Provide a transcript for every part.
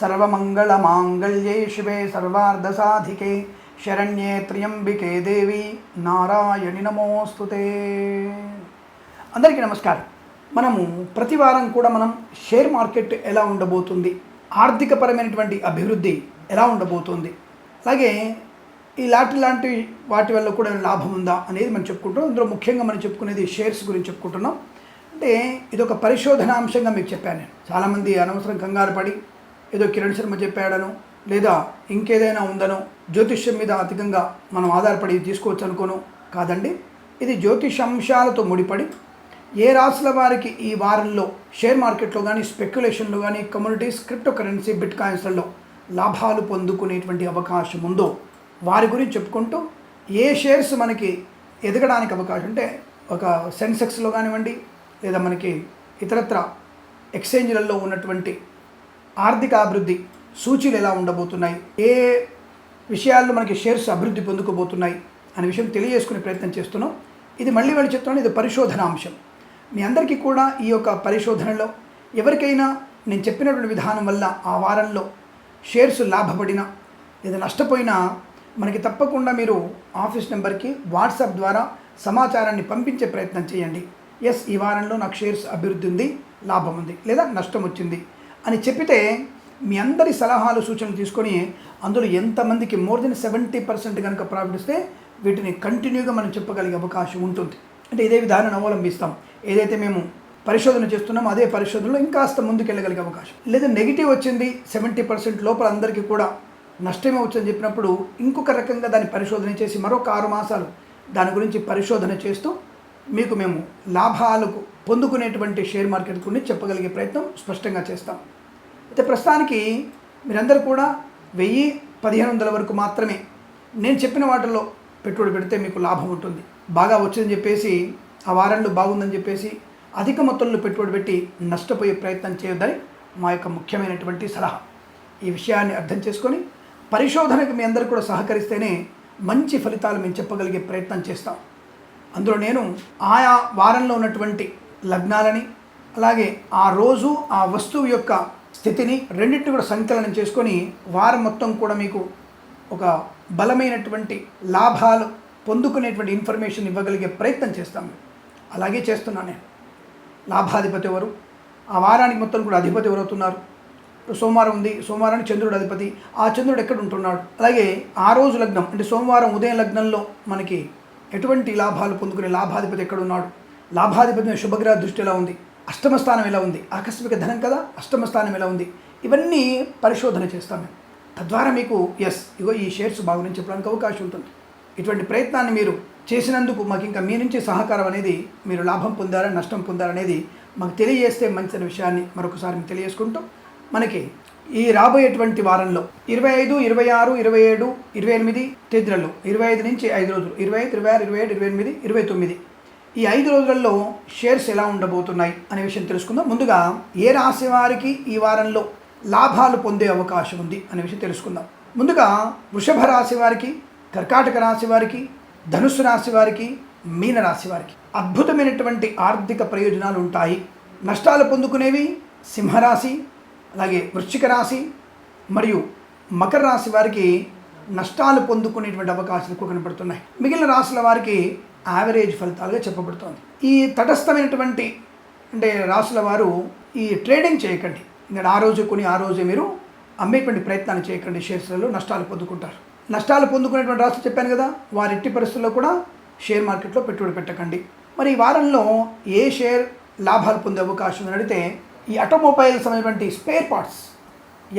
సర్వమంగళమాంగళ్యే శివే సర్వార్ధసాధికే. శరణ్యే త్ర్యంబికే దేవి. నారాయణి నమోస్తుతే. అందరికీ నమస్కారం. మనము ప్రతి వారం కూడా మనం షేర్ మార్కెట్ ఎలా ఉండబోతుంది ఆర్థికపరమైనటువంటి అభివృద్ధి ఎలా ఉండబోతుంది అలాగే ఈ లాటరీ లాంటి వాటి వల్ల కూడా లాభం ఉందా అనేది మనం చెప్పుకుంటాం ఇందులో ముఖ్యంగా మనం చెప్పుకునేది షేర్స్ గురించి చెప్పుకుంటున్నాం. అంటే ఇది ఒక పరిశోధనాంశంగా మీకు చెప్పాను నేను. చాలామంది అనవసరం కంగారు పడి ఏదో కిరణ్ శర్మ చెప్పాడనో లేదా ఇంకేదైనా ఉందనో జ్యోతిష్యం మీద అధికంగా మనం ఆధారపడి తీసుకోవచ్చు అనుకోను కాదండి. ఇది జ్యోతిషాంశాలతో ముడిపడి ఏ రాసుల వారికి ఈ వారంలో షేర్ మార్కెట్లో కానీ స్పెక్యులేషన్లో కానీ కమ్యూనిటీస్ క్రిప్టో కరెన్సీ బిట్ కాయిన్స్లలో లాభాలు పొందుకునేటువంటి అవకాశం ఉందో వారి గురించి చెప్పుకుంటూ ఏ షేర్స్ మనకి ఎదగడానికి అవకాశం అంటే ఒక సెన్సెక్స్లో కానివ్వండి లేదా మనకి ఇతరత్ర ఎక్స్చేంజ్లలో ఉన్నటువంటి ఆర్థిక అభివృద్ధి సూచీలు ఎలా ఉండబోతున్నాయి? ఏ విషయాల్లో మనకి షేర్స్ అభివృద్ధి పొందుకోబోతున్నాయి అనే విషయం తెలియజేసుకునే ప్రయత్నం చేస్తున్నాం. ఇది మళ్ళీ మళ్ళీ చెప్తున్నాను ఇది పరిశోధన అంశం. మీ అందరికీ కూడా ఈ యొక్క పరిశోధనలో ఎవరికైనా నేను చెప్పినటువంటి విధానం వల్ల ఆ వారంలో షేర్స్ లాభపడినా లేదా నష్టపోయినా మనకి తప్పకుండా మీరు ఆఫీస్ నెంబర్కి వాట్సాప్ ద్వారా సమాచారాన్ని పంపించే ప్రయత్నం చేయండి. ఎస్ ఈ వారంలో నాకు షేర్స్ అభివృద్ధి ఉంది లాభం ఉంది లేదా నష్టం వచ్చింది. అని చెప్పితే మీ అందరి సలహాలు సూచనలు తీసుకొని అందులో ఎంతమందికి మోర్ దెన్ సెవెంటీ పర్సెంట్ కనుక ప్రాఫిట్ ఇస్తే వీటిని కంటిన్యూగా మనం చెప్పగలిగే అవకాశం ఉంటుంది. అంటే ఇదే విధానాన్ని అవలంబిస్తాం. ఏదైతే మేము పరిశోధన చేస్తున్నామో అదే పరిశోధనలో ఇంకాస్త ముందుకెళ్ళగలిగే అవకాశం. లేదా నెగిటివ్ వచ్చింది సెవెంటీ పర్సెంట్ లోపల అందరికీ కూడా నష్టమే వచ్చిందని చెప్పినప్పుడు ఇంకొక రకంగా దాన్ని పరిశోధన చేసి మరొక ఆరు మాసాలు దాని గురించి పరిశోధన చేస్తూ మీకు మేము లాభాలకు పొందుకునేటువంటి షేర్ మార్కెట్ గురించి చెప్పగలిగే ప్రయత్నం స్పష్టంగా చేస్తాం. అయితే ప్రస్తుతానికి మీరందరూ కూడా వెయ్యి పదిహేను వందల వరకు మాత్రమే నేను చెప్పిన వాటిల్లో పెట్టుబడి పెడితే మీకు లాభం ఉంటుంది. బాగా వచ్చిందని చెప్పేసి ఆ వారంలో బాగుందని చెప్పేసి అధిక మొత్తంలో పెట్టుబడి పెట్టి నష్టపోయే ప్రయత్నం చేయొద్దని మా యొక్క ముఖ్యమైనటువంటి సలహా. ఈ విషయాన్ని అర్థం చేసుకొని పరిశోధనకు మీ అందరూ కూడా సహకరిస్తేనే మంచి ఫలితాలు మేము చెప్పగలిగే ప్రయత్నం చేస్తాం. అందులో నేను ఆయా వారంలో ఉన్నటువంటి లగ్నాలని అలాగే ఆ రోజు ఆ వస్తువు యొక్క స్థితిని రెండింటిని కూడా సంకలనం చేసుకొని వారం మొత్తం కూడా మీకు ఒక బలమైనటువంటి లాభాలు పొందుకునేటువంటి ఇన్ఫర్మేషన్ ఇవ్వగలిగే ప్రయత్నం చేస్తాము. అలాగే చేస్తున్నాను నేను. లాభాధిపతి ఎవరు? ఆ వారానికి మొత్తం కూడా అధిపతి ఎవరవుతున్నారు? సోమవారం ఉంది. సోమవారానికి చంద్రుడు అధిపతి. ఆ చంద్రుడు ఎక్కడ ఉంటున్నాడు? అలాగే ఆ రోజు లగ్నం అంటే సోమవారం ఉదయం లగ్నంలో మనకి ఎటువంటి లాభాలు పొందుకునే లాభాధిపతి ఎక్కడ ఉన్నాడు? లాభాధిపతి శుభగ్రహ దృష్టి ఎలా ఉంది? అష్టమ స్థానం ఎలా ఉంది. ఆకస్మిక ధనం కదా? అష్టమ స్థానం ఎలా ఉంది. ఇవన్నీ పరిశోధన చేస్తాం మేము. తద్వారా మీకు ఎస్ ఇగో ఈ షేర్స్ బాగుందని చెప్పడానికి అవకాశం ఉంటుంది. ఇటువంటి ప్రయత్నాన్ని మీరు చేసినందుకు మాకు ఇంకా మీ నుంచి సహకారం అనేది మీరు లాభం పొందారా నష్టం పొందారనేది మాకు తెలియజేస్తే మంచి విషయాన్ని మరొకసారి మీకు తెలియజేసుకుంటూ. మనకి ఈ రాబోయేటువంటి వారంలో ఇరవై ఐదు ఇరవై ఆరు ఇరవై ఏడు ఇరవై ఎనిమిది తేదీలలో ఇరవై ఐదు నుంచి ఐదు రోజులు ఇరవై ఐదు ఇరవై ఆరు ఇరవై ఏడు ఇరవై ఎనిమిది ఇరవై తొమ్మిది ఈ ఐదు రోజుల్లో షేర్స్ ఎలా ఉండబోతున్నాయి అనే విషయం తెలుసుకుందాం. ముందుగా ఏ రాశి వారికి ఈ వారంలో లాభాలు పొందే అవకాశం ఉంది అనే విషయం తెలుసుకుందాం. ముందుగా వృషభ రాశి వారికి కర్కాటక రాశి వారికి ధనుసు రాశి వారికి మీన రాశి వారికి అద్భుతమైనటువంటి ఆర్థిక ప్రయోజనాలు ఉంటాయి. నష్టాలు పొందుకునేవి సింహరాశి అలాగే వృశ్చిక రాశి మరియు మకర రాశి వారికి నష్టాలు పొందుకునేటువంటి అవకాశాలు ఎక్కువ కనపడుతున్నాయి మిగిలిన రాశుల వారికి యావరేజ్ ఫలితాలుగా చెప్పబడుతోంది. ఈ తటస్థమైనటువంటి అంటే రాశుల వారు ఈ ట్రేడింగ్ చేయకండి. ఇంకా ఆ రోజు కొని ఆ రోజే మీరు అమ్మేటువంటి ప్రయత్నాలు చేయకండి. షేర్స్లలో నష్టాలు పొందుకుంటారు. నష్టాలు పొందుకునేటువంటి రాసులు చెప్పాను కదా వారి ఎట్టి పరిస్థితుల్లో కూడా షేర్ మార్కెట్లో పెట్టుబడి పెట్టకండి. మరి ఈ వారంలో ఏ షేర్ లాభాలు పొందే అవకాశం ఉందని అడిగితే ఈ ఆటోమొబైల్స్ అనేటువంటి స్పేర్ పార్ట్స్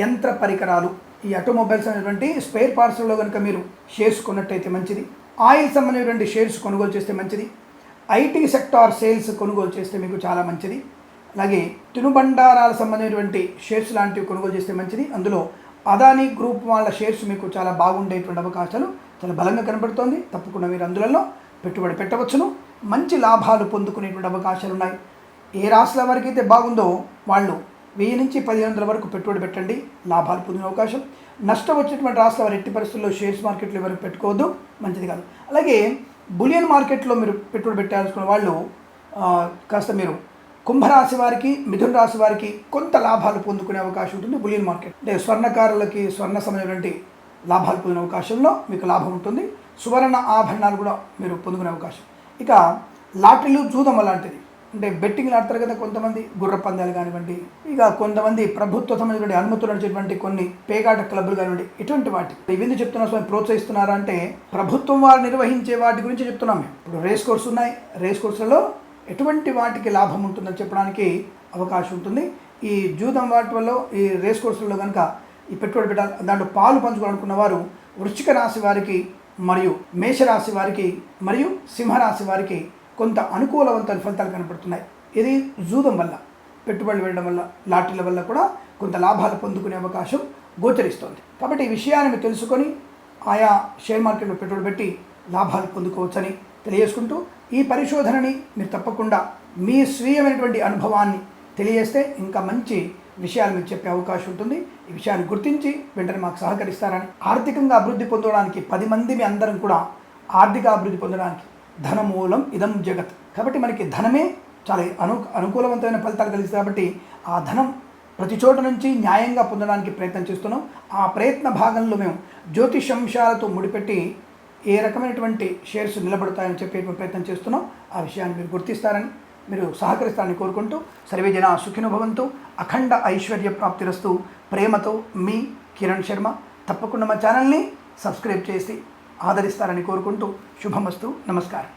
యంత్ర పరికరాలు ఈ ఆటోమొబైల్స్ అనేటువంటి స్పేర్ పార్ట్స్లో కనుక మీరు షేర్స్ కొన్నట్టయితే మంచిది. ఆయిల్ సంబంధించినటువంటి షేర్స్ కొనుగోలు చేస్తే మంచిది. ఐటీ సెక్టార్ సేల్స్ కొనుగోలు చేస్తే మీకు చాలా మంచిది. అలాగే తినుబండారాల సంబంధించినటువంటి షేర్స్ లాంటివి కొనుగోలు చేస్తే మంచిది. అందులో అదానీ గ్రూప్ వాళ్ళ షేర్స్ మీకు చాలా బాగుండేటువంటి అవకాశాలు చాలా బలంగా కనబడుతోంది. తప్పకుండా మీరు అందులలో పెట్టుబడి పెట్టవచ్చును. మంచి లాభాలు పొందుకునేటువంటి అవకాశాలు ఉన్నాయి ఏ రాశుల వారికి అయితే బాగుందో వాళ్ళు వెయ్యి నుంచి పదిహేను వందల వరకు పెట్టుబడి పెట్టండి. లాభాలు పొందిన అవకాశం. నష్టం వచ్చినటువంటి రాష్ట్ర వారి ఎట్టి పరిస్థితుల్లో షేర్స్ మార్కెట్లో ఎవరు పెట్టుకోవద్దు. మంచిది కాదు. అలాగే బులియన్ మార్కెట్లో మీరు పెట్టుబడి పెట్టాల్సుకున్న వాళ్ళు కాస్త మీరు కుంభరాశి వారికి మిథున రాశి వారికి కొంత లాభాలు పొందుకునే అవకాశం ఉంటుంది బులియన్ మార్కెట్. అంటే స్వర్ణకారులకి స్వర్ణ సంబంధమైనటువంటి లాభాలు పొందిన అవకాశంలో మీకు లాభం ఉంటుంది. సువర్ణ ఆభరణాలు కూడా మీరు పొందుకునే అవకాశం. ఇక లాటరీలు జూదం అలాంటిది. అంటే బెట్టింగ్లు ఆడతారు కదా కొంతమంది గుర్ర పందాలు కానివ్వండి ఇక కొంతమంది ప్రభుత్వ సంబంధించిన అనుమతులు నడిచేటువంటి కొన్ని పేగాట క్లబ్లు కానివ్వండి ఇటువంటి వాటి. ఇవన్నీ చెప్తున్నా స్వామి ప్రోత్సహిస్తున్నారా అంటే ప్రభుత్వం వారు నిర్వహించే వాటి గురించి చెప్తున్నాం మేము. ఇప్పుడు రేస్ కోర్స్ ఉన్నాయి రేస్ కోర్సులలో ఎటువంటి వాటికి లాభం ఉంటుందని చెప్పడానికి అవకాశం ఉంటుంది. ఈ జూదం వాటి వల్ల ఈ రేస్ కోర్సులలో కనుక ఈ పెట్టుబడి పెట్టాలి దాంట్లో పాలు పంచుకోవాలనుకున్న వారు వృశ్చిక రాశి వారికి మరియు మేషరాశి వారికి మరియు సింహరాశి వారికి కొంత అనుకూలవంతమైన ఫలితాలు కనపడుతున్నాయి. ఇది జూదం వల్ల పెట్టుబడులు వెళ్ళడం వల్ల లాటరీల వల్ల కూడా కొంత లాభాలు పొందుకునే అవకాశం గోచరిస్తోంది. కాబట్టి ఈ విషయాన్ని మీరు తెలుసుకొని ఆయా షేర్ మార్కెట్లో పెట్టుబడి పెట్టి లాభాలు పొందుకోవచ్చని తెలియజేసుకుంటూ ఈ పరిశోధనని మీరు తప్పకుండా మీ స్వీయమైనటువంటి అనుభవాన్ని తెలియజేస్తే ఇంకా మంచి విషయాలు మీకు చెప్పే అవకాశం ఉంటుంది. ఈ విషయాన్ని గుర్తించి వెంటనే మాకు సహకరిస్తారని ఆర్థికంగా అభివృద్ధి పొందడానికి పది మంది మీ అందరం కూడా ఆర్థిక అభివృద్ధి పొందడానికి ధనమూలం ఇదం జగత్. కాబట్టి మనకి ధనమే చాలా అను అనుకూలవంతమైన ఫలితాలు కలిసి కాబట్టి ఆ ధనం ప్రతి చోట నుంచి న్యాయంగా పొందడానికి ప్రయత్నం చేస్తున్నాం. ఆ ప్రయత్న భాగంలో మేము జ్యోతిషంశాలతో ముడిపెట్టి ఏ రకమైనటువంటి షేర్స్ నిలబడతాయని చెప్పేటువంటి ప్రయత్నం చేస్తున్నాం. ఆ విషయాన్ని మీరు గుర్తిస్తారని మీరు సహకరిస్తారని కోరుకుంటూ సర్వే జన సుఖినుభవంతు అఖండ ఐశ్వర్య ప్రాప్తిరస్తు ప్రేమతో మీ కిరణ్ శర్మ. తప్పకుండా మా ఛానల్ని సబ్స్క్రైబ్ చేసి ఆదరిస్తారని కోరుకుంటూ శుభమస్తు. నమస్కారం.